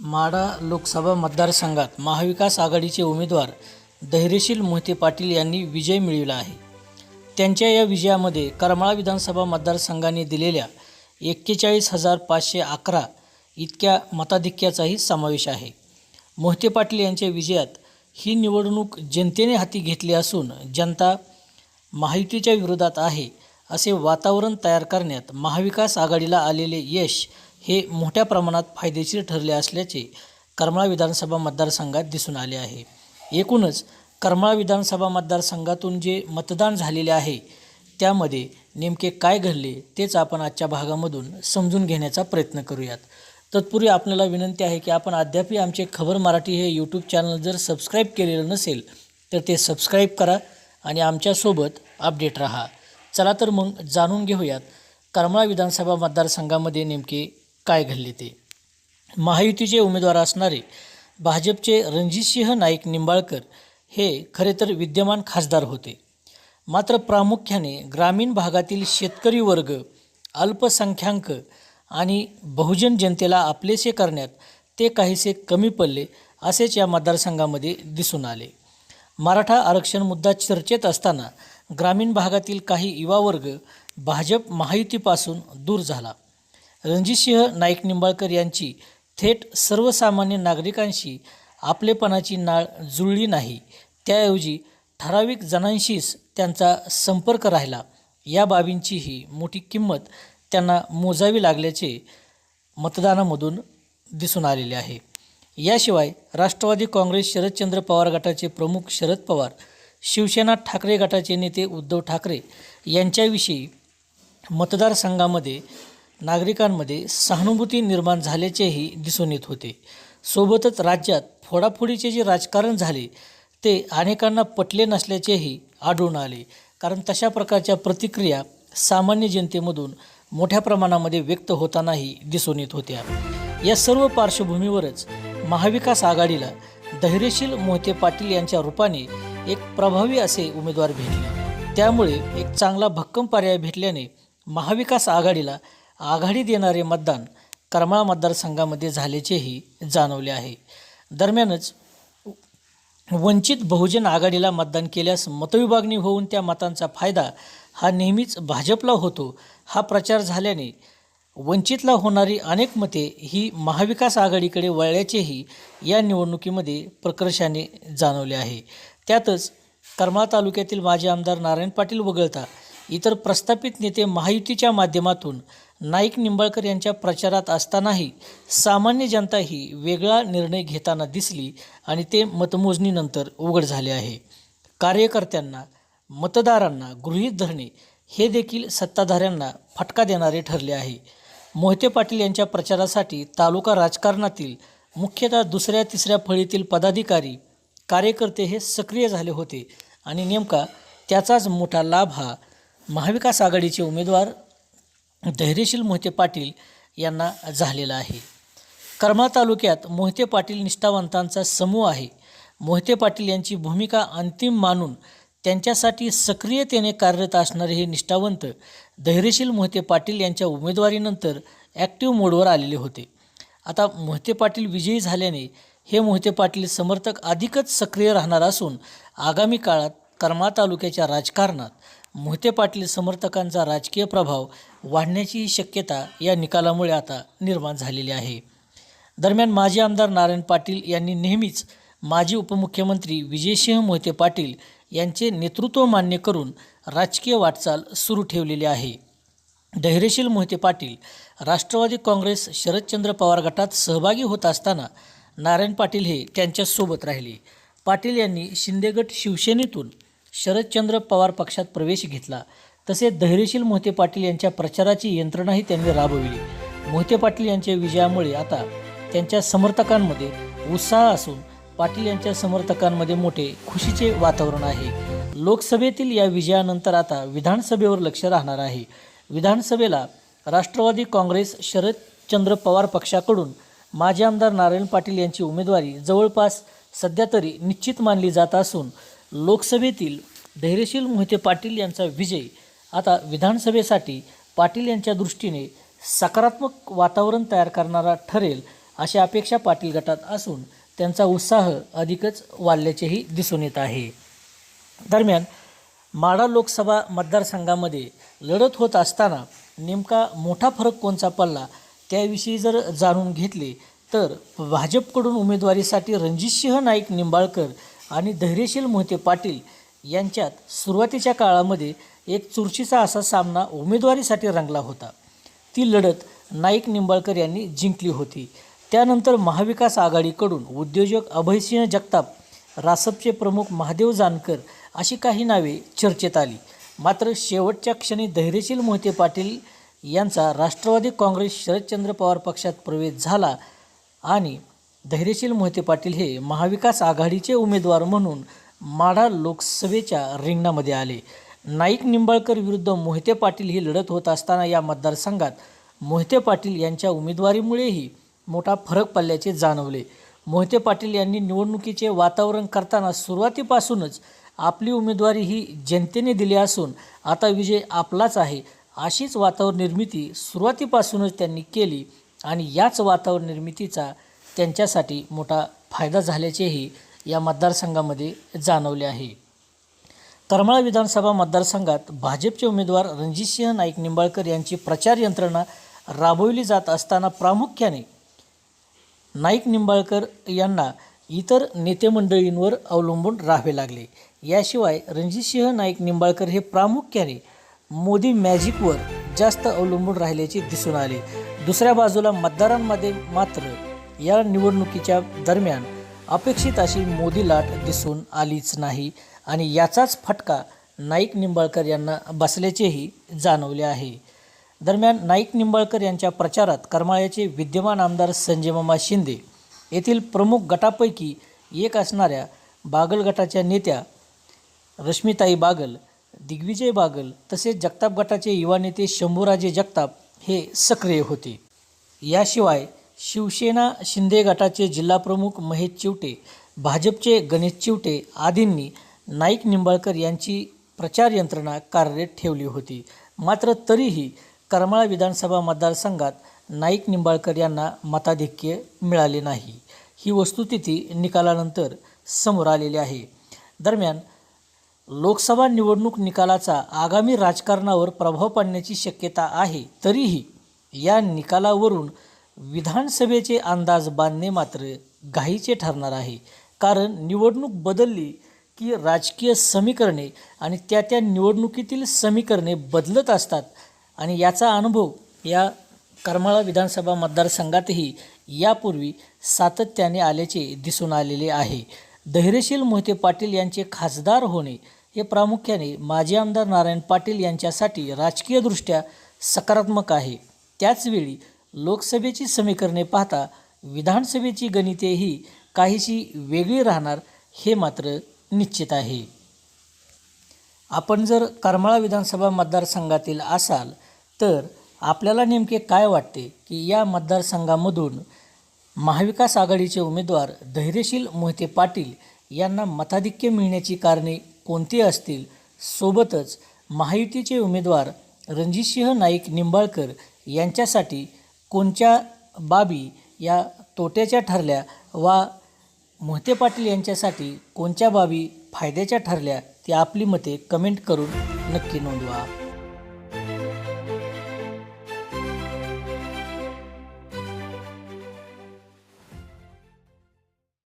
माढा लोकसभा मतदारसंघात महाविकास आघाडीचे उमेदवार धैर्यशील मोहिते पाटील यांनी विजय मिळविला आहे. त्यांच्या या विजयामध्ये करमाळा विधानसभा मतदारसंघाने दिलेल्या एक्केचाळीस हजार पाचशे अकरा इतक्या मताधिक्याचाही समावेश आहे. मोहिते पाटील यांच्या विजयात ही निवडणूक जनतेने हाती घेतली असून जनता महायुतीच्या विरोधात आहे असे वातावरण तयार करण्यात महाविकास आघाडीला आलेले यश हे मोठ्या प्रमाणात फायदेशीर ठरले असल्याचे करमाळा विधानसभा मतदारसंघात दिसून आले आहे. एकूणच करमाळा विधानसभा मतदारसंघातून जे मतदान झालेले आहे त्यामध्ये नेमके काय घडले तेच आपण आजच्या भागामधून समजून घेण्याचा प्रयत्न करूयात. तत्पूर्वी आपल्याला विनंती आहे की आपण अद्यापही आमचे खबर मराठी हे यूट्यूब चॅनल जर सबस्क्राईब केलेलं नसेल तर ते सबस्क्राईब करा आणि आमच्यासोबत अपडेट राहा. चला तर मग जाणून घेऊयात करमाळा विधानसभा मतदारसंघामध्ये नेमके काय घडले ते? महायुतीचे उमेदवार असणारे भाजपचे रणजितसिंह नाईक निंबाळकर हे खरे तर विद्यमान खासदार होते. मात्र प्रामुख्याने ग्रामीण भागातील शेतकरी वर्ग अल्पसंख्याक आणि बहुजन जनतेला आपलेसे करण्यात ते काहीसे कमी पडले असेच या मतदारसंघामध्ये दिसून आले. मराठा आरक्षण मुद्दा चर्चेत असताना ग्रामीण भागातील काही युवा वर्ग भाजप महायुतीपासून दूर झाला. रणजितसिंह नाईक निंबाळकर यांची थेट सर्वसामान्य नागरिकांशी आपलेपणाची नाळ जुळली नाही. त्याऐवजी ठराविक जणांशीच त्यांचा संपर्क राहिला. या बाबींचीही मोठी किंमत त्यांना मोजावी लागल्याचे मतदानामधून दिसून आलेले आहे. याशिवाय राष्ट्रवादी काँग्रेस शरदचंद्र पवार गटाचे प्रमुख शरद पवार शिवसेना ठाकरे गटाचे नेते उद्धव ठाकरे यांच्याविषयी मतदारसंघामध्ये नागरिकांमध्ये सहानुभूती निर्माण झाल्याचेही दिसून येत होते. सोबतच राज्यात फोडाफोडीचे जे राजकारण झाले ते अनेकांना पटले नसल्याचेही आढळून आले. कारण तशा प्रकारच्या प्रतिक्रिया सामान्य जनतेमधून मोठ्या प्रमाणामध्ये व्यक्त होतानाही दिसून येत होत्या. या सर्व पार्श्वभूमीवरच महाविकास आघाडीला धैर्यशील मोहिते पाटील यांच्या रूपाने एक प्रभावी असे उमेदवार भेटले. त्यामुळे एक चांगला भक्कम पर्याय भेटल्याने महाविकास आघाडीला आघाडी देणारे मतदान करमाळा मतदारसंघामध्ये झाल्याचेही जाणवले आहे. दरम्यानच वंचित बहुजन आघाडीला मतदान केल्यास मतविभागणी होऊन त्या मतांचा फायदा हा नेहमीच भाजपला होतो. हा प्रचार झाल्याने वंचितला होणारी अनेक मते ही महाविकास आघाडीकडे वळल्याचेही या निवडणुकीमध्ये प्रकर्षाने जाणवले आहे. त्यातच करमाळा तालुक्यातील माजी आमदार नारायण पाटील वगळता इतर प्रस्थापित नेते महायुतीच्या माध्यमातून नाईक निंबाळकर यांच्या प्रचारात असतानाही सामान्य जनता ही वेगळा निर्णय घेताना दिसली आणि ते मतमोजणीनंतर उघड झाले आहे. कार्यकर्त्यांना मतदारांना गृहीत धरणे हे देखील सत्ताधाऱ्यांना फटका देणारे ठरले आहे. मोहिते पाटील यांच्या प्रचारासाठी तालुका राजकारणातील मुख्यतः दुसऱ्या तिसऱ्या फळीतील पदाधिकारी कार्यकर्ते हे सक्रिय झाले होते आणि नेमका त्याचाच मोठा लाभ हा महाविकास आघाडीचे उमेदवार धैर्यशील मोहिते पाटील यांना झालेला आहे. करमाळा तालुक्यात मोहिते पाटील निष्ठावंतांचा समूह आहे. मोहिते पाटील यांची भूमिका अंतिम मानून त्यांच्यासाठी सक्रियतेने कार्यरत असणारे हे निष्ठावंत धैर्यशील मोहिते पाटील यांच्या उमेदवारीनंतर ॲक्टिव्ह मोडवर आलेले होते. आता मोहिते पाटील विजयी झाल्याने हे मोहिते पाटील समर्थक अधिकच सक्रिय राहणार असून आगामी काळात करमाळा तालुक्याच्या राजकारणात मोहिते पाटील समर्थकांचा राजकीय प्रभाव वाढण्याचीही शक्यता या निकालामुळे आता निर्माण झालेली आहे. दरम्यान माजी आमदार नारायण पाटील यांनी नेहमीच माजी उपमुख्यमंत्री विजयसिंह मोहिते पाटील यांचे नेतृत्व मान्य करून राजकीय वाटचाल सुरू ठेवलेली आहे. धैर्यशील मोहिते पाटील राष्ट्रवादी काँग्रेस शरदचंद्र पवार गटात सहभागी होत असताना नारायण पाटील हे त्यांच्यासोबत राहिले. पाटील यांनी शिंदेगट शिवसेनेतून शरदचंद्र पवार पक्षात प्रवेश घेतला. तसे धैर्यशील मोहिते पाटील यांच्या प्रचाराची यंत्रणाही त्यांनी राबविली. मोहिते पाटील यांच्या विजयामुळे आता त्यांच्या समर्थकांमध्ये उत्साह असून पाटील यांच्या समर्थकांमध्ये मोठे खुशीचे वातावरण आहे. लोकसभेतील या विजयानंतर आता विधानसभेवर लक्ष राहणार आहे. विधानसभेला राष्ट्रवादी काँग्रेस शरदचंद्र पवार पक्षाकडून माजी आमदार नारायण पाटील यांची उमेदवारी जवळपास सध्या तरी निश्चित मानली जात असून लोकसभेतील धैर्यशील मोहिते पाटील यांचा विजय आता विधानसभेसाठी पाटील यांच्या दृष्टीने सकारात्मक वातावरण तयार करणारा ठरेल अशी अपेक्षा पाटील गटात असून त्यांचा उत्साह अधिकच वाढल्याचेही दिसून येत आहे. दरम्यान माडा लोकसभा मतदारसंघामध्ये लढत होत असताना नेमका मोठा फरक कोणचा पडला त्याविषयी जर जाणून घेतले तर भाजपकडून उमेदवारीसाठी रणजितसिंह नाईक निंबाळकर आणि धैर्यशील मोहिते पाटील यांच्यात सुरुवातीच्या काळामध्ये एक चुरशीचा असा सामना उमेदवारीसाठी रंगला होता. ती लढत नाईक निंबाळकर यांनी जिंकली होती. त्यानंतर महाविकास आघाडीकडून उद्योजक अभयसिंह जगताप रासपचे प्रमुख महादेव जानकर अशी काही नावे चर्चेत आली. मात्र शेवटच्या क्षणी धैर्यशील मोहिते पाटील यांचा राष्ट्रवादी काँग्रेस शरदचंद्र पवार पक्षात प्रवेश झाला आणि धैर्यशील मोहिते पाटील हे महाविकास आघाडीचे उमेदवार म्हणून माढा लोकसभेच्या रिंगणामध्ये आले. नाईक निंबाळकर विरुद्ध मोहिते पाटील ही लढत होत असताना या मतदारसंघात मोहिते पाटील यांच्या उमेदवारीमुळेही मोठा फरक पडल्याचे जाणवले. मोहिते पाटील यांनी निवडणुकीचे वातावरण करताना सुरुवातीपासूनच आपली उमेदवारी ही जनतेने दिली असून आता विजय आपलाच आहे अशीच वातावरण निर्मिती सुरुवातीपासूनच त्यांनी केली आणि याच वातावरण निर्मितीचा त्यांच्यासाठी मोठा फायदा झाल्याचेही या मतदारसंघामध्ये जाणवले आहे. करमाळा विधानसभा मतदारसंघात भाजपचे उमेदवार रणजितसिंह नाईक निंबाळकर यांची प्रचार यंत्रणा राबवली जात असताना प्रामुख्याने नाईक निंबाळकर यांना इतर नेतेमंडळींवर अवलंबून राहावे लागले. याशिवाय रणजितसिंह नाईक निंबाळकर हे प्रामुख्याने मोदी मॅजिकवर जास्त अवलंबून राहिल्याचे दिसून आले. दुसऱ्या बाजूला मतदारांमध्ये मात्र या निवडणुकीच्या दरम्यान अपेक्षित अशी मोदी लाट दिसून आलीच नाही आणि याचाच फटका नाईक निंबाळकर यांना बसल्याचेही जाणवले आहे. दरम्यान नाईक निंबाळकर यांच्या प्रचारात करमाळ्याचे विद्यमान आमदार संजय मामा शिंदे येथील प्रमुख गटापैकी एक असणाऱ्या बागल गटाच्या नेत्या रश्मिताई बागल दिग्विजय बागल तसेच जगताप गटाचे युवा नेते शंभूराजे जगताप हे सक्रिय होते. याशिवाय शिवसेना शिंदे गटाचे जिल्हाप्रमुख महेश चिवटे भाजपचे गणेश चिवटे आदींनी नाईक निंबाळकर यांची प्रचार यंत्रणा कार्यरत ठेवली होती. मात्र तरीही करमाळा विधानसभा मतदारसंघात नाईक निंबाळकर यांना मताधिक्य मिळाले नाही. ही वस्तुस्थिती निकालानंतर समोर आलेली आहे. दरम्यान लोकसभा निवडणूक निकालाचा आगामी राजकारणावर प्रभाव पडण्याची शक्यता आहे तरीही या निकालावरून विधानसभेचे अंदाज बांधणे मात्र घाईचे ठरणार आहे. कारण निवडणूक बदलली की राजकीय समीकरणे आणि त्या त्या निवडणुकीतील समीकरणे बदलत असतात. आणि याचा अनुभव या करमाळा विधानसभा मतदारसंघातही यापूर्वी सातत्याने आल्याचे दिसून आलेले आहे. धैर्यशील मोहिते पाटील यांचे खासदार होणे हे प्रामुख्याने माजी आमदार नारायण पाटील यांच्यासाठी राजकीयदृष्ट्या सकारात्मक आहे. त्याचवेळी लोकसभेची समीकरणे पाहता विधानसभेची गणितेही काहीशी वेगळी राहणार हे मात्र निश्चित आहे. आपण जर करमाळा विधानसभा मतदारसंघातील असाल तर आपल्याला नेमके काय वाटते की या मतदारसंघामधून महाविकास आघाडीचे उमेदवार धैर्यशील मोहिते पाटील यांना मताधिक्य मिळण्याची कारणे कोणती असतील? सोबतच महायुतीचे उमेदवार रणजितसिंह नाईक निंबाळकर यांच्यासाठी कोणत्या बाबी या तोट्याच्या ठरल्या वा मोहिते पाटील यांच्यासाठी कोणत्या बाबी फायद्याच्या ठरल्या ती आपली मते कमेंट करून नक्की नोंदवा.